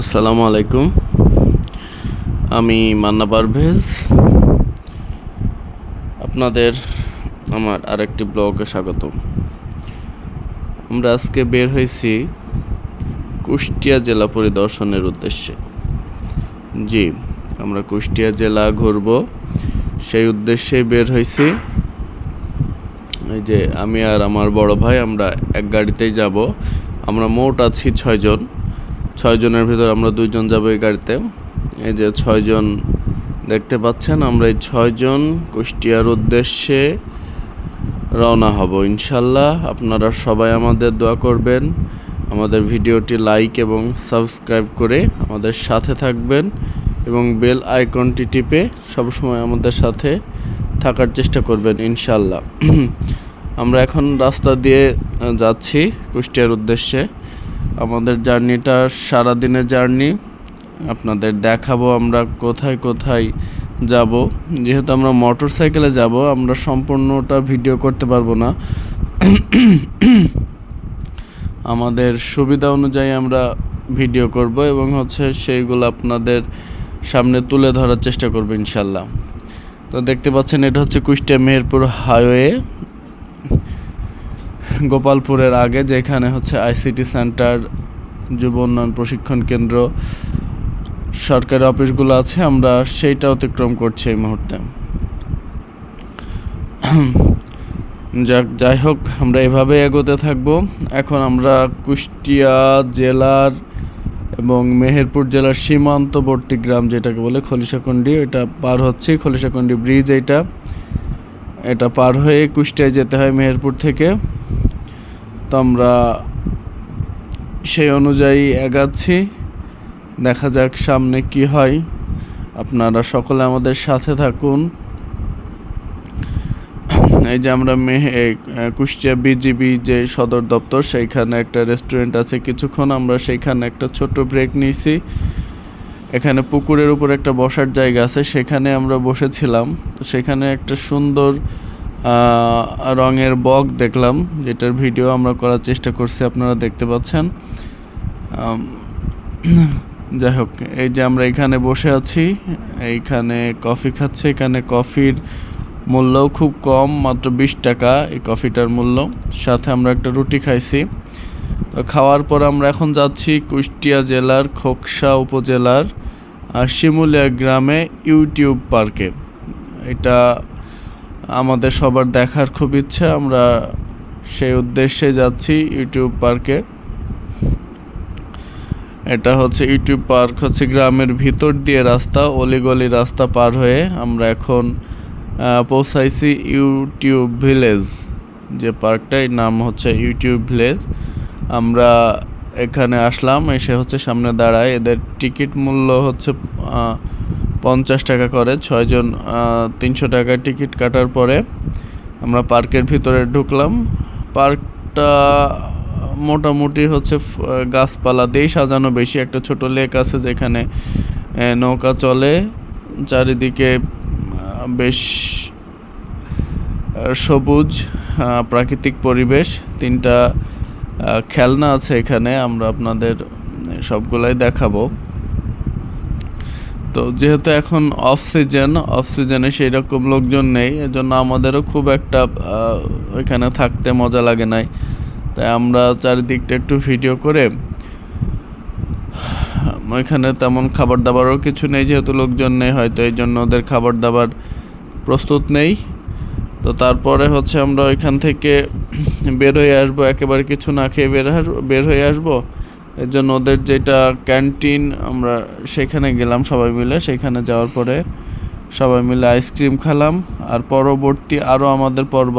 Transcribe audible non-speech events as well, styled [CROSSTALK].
আসসালামু আলাইকুম। আমি মান্না পারভেজ। আপনাদের আমার আরেকটি ব্লগে স্বাগত আমরা আজকে বের হয়েছি কুষ্টিয়া জেলা পরিদর্শনের উদ্দেশ্যে। জি, আমরা কুষ্টিয়া জেলা ঘুরব। সেই উদ্দেশ্যে বের হয়েছি। এই যে আমি আর আমার বড় ভাই আমরা এক গাড়িতেই যাব। আমরা মোট আছি ছয়জন। ছয়জনের ভিতর আমরা দুইজন যাব এই গাড়িতে। এই যে ছয়জন দেখতে পাচ্ছেন, আমরা এই ছয়জন কুষ্টিয়ার উদ্দেশ্যে রওনা হব। ইনশাল্লাহ আপনারা সবাই আমাদের দোয়া করবেন, আমাদের ভিডিওটি লাইক এবং সাবস্ক্রাইব করে আমাদের সাথে থাকবেন এবং বেল আইকনটি টিপে সবসময় আমাদের সাথে থাকার চেষ্টা করবেন ইনশাল্লাহ [CLEARS THROAT] আমরা এখন রাস্তা দিয়ে যাচ্ছি কুষ্টিয়ার উদ্দেশ্যে। আমাদের জার্নিটা সারাদিনের জার্নি। আপনাদের দেখাবো আমরা কোথায় কোথায় যাব। যেহেতু আমরা মোটর সাইকেলে যাব, আমরা সম্পূর্ণটা ভিডিও করতে পারব না। আমাদের সুবিধা অনুযায়ী আমরা ভিডিও করব এবং হচ্ছে সেইগুলো আপনাদের সামনে তুলে ধরার চেষ্টা করব ইনশাল্লাহ। তো দেখতে পাচ্ছেন, এটা হচ্ছে কুষ্টিয়া মেহেরপুর হাইওয়ে। গোপালপুরের আগে, যেখানে হচ্ছে আইসিটি সেন্টার, যুব উন্নয়ন প্রশিক্ষণ কেন্দ্র, সরকারি অফিসগুলো আছে। আমরা সেইটা অতিক্রম করছি এই মুহূর্তে। যাক, যাই হোক, আমরা এভাবে এগোতে থাকব। এখন আমরা কুষ্টিয়া জেলার এবং মেহেরপুর জেলার সীমান্তবর্তী গ্রাম যেটাকে বলে খলিশাকুন্ডি, এটা পার হচ্ছে। খলিশাকুন্ডি ব্রিজ এইটা, এটা পার হয়ে কুষ্টিয়ায় যেতে হয় মেহেরপুর থেকে। তো আমরা সেই অনুযায়ী এগাচ্ছি। দেখা যাক সামনে কি হয়। আপনারা সকলে আমাদের সাথে থাকুন। এই যে আমরা মেহে কুষ্টিয়া বিজিবি যে সদর দপ্তর, সেইখানে একটা রেস্টুরেন্ট আছে কিছুক্ষণ। আমরা সেইখানে একটা ছোট ব্রেক নিয়েছি। এখানে পুকুরের উপর একটা বসার জায়গা আছে, সেখানে আমরা বসেছিলাম। তো সেখানে একটা সুন্দর রঙের বক দেখলাম, যেটার ভিডিও আমরা করার চেষ্টা করছি, আপনারা দেখতে পাচ্ছেন। [CLEARS THROAT] যাই হোক, এই যে আমরা এখানে বসে আছি, এইখানে কফি খাচ্ছে, এখানে কফির মূল্যও খুব কম, মাত্র বিশ টাকা এই কফিটার মূল্য। সাথে আমরা একটা রুটি খাইছি। তো খাওয়ার পর আমরা এখন যাচ্ছি কুষ্টিয়া জেলার খোকসা উপজেলার শিমুলিয়া গ্রামে ইউটিউব পার্কে। এটা আমাদের সবার দেখার খুব ইচ্ছা, আমরা সেই উদ্দেশ্যে যাচ্ছি ইউটিউব পার্কে। এটা হচ্ছে ইউটিউব পার্ক, হচ্ছে গ্রামের ভিতর দিয়ে রাস্তা, অলিগলি রাস্তা পার হয়ে আমরা এখন পৌঁছাইছি ইউটিউব ভিলেজ। যে পার্কটার নাম হচ্ছে ইউটিউব ভিলেজ। আমরা এখানে আসলাম, এসে হচ্ছে সামনে দাঁড়ায়। এদের টিকিট মূল্য হচ্ছে পঞ্চাশ টাকা করে, ছয়জন তিনশো টাকা টিকিট কাটার পরে আমরা পার্কের ভিতরে ঢুকলাম। পার্কটা মোটামুটি হচ্ছে গাছপালা দিয়েই সাজানো, বেশি একটা ছোট লেক আছে যেখানে নৌকা চলে। চারিদিকে বেশ সবুজ প্রাকৃতিক পরিবেশ। তিনটা খেলনা আছে এখানে, আমরা আপনাদের সবগুলাই দেখাবো। তো যেহেতু এখন অফ সিজন অফ সিজনে সেই রকম লোকজন নেই, এজন্য আমাদেরও খুব একটা ওইখানে থাকতে মজা লাগে নাই। তাই আমরা চারিদিকটা একটু ভিডিও করে ওইখানে তেমন খাবার দাবারও কিছু নেই, যেহেতু লোকজন নেই, হয়তো এই জন্য ওদের খাবার দাবার প্রস্তুত নেই। তো তারপরে হচ্ছে আমরা ওইখান থেকে বের হয়ে আসব, একেবারে কিছু না খেয়ে বের বের হয়ে আসব। এর জন্য ওদের যেটা ক্যান্টিন, আমরা সেখানে গেলাম সবাই মিলে। সেখানে যাওয়ার পরে সবাই মিলে আইসক্রিম খেলাম। আর পরবর্তী আরও আমাদের পর্ব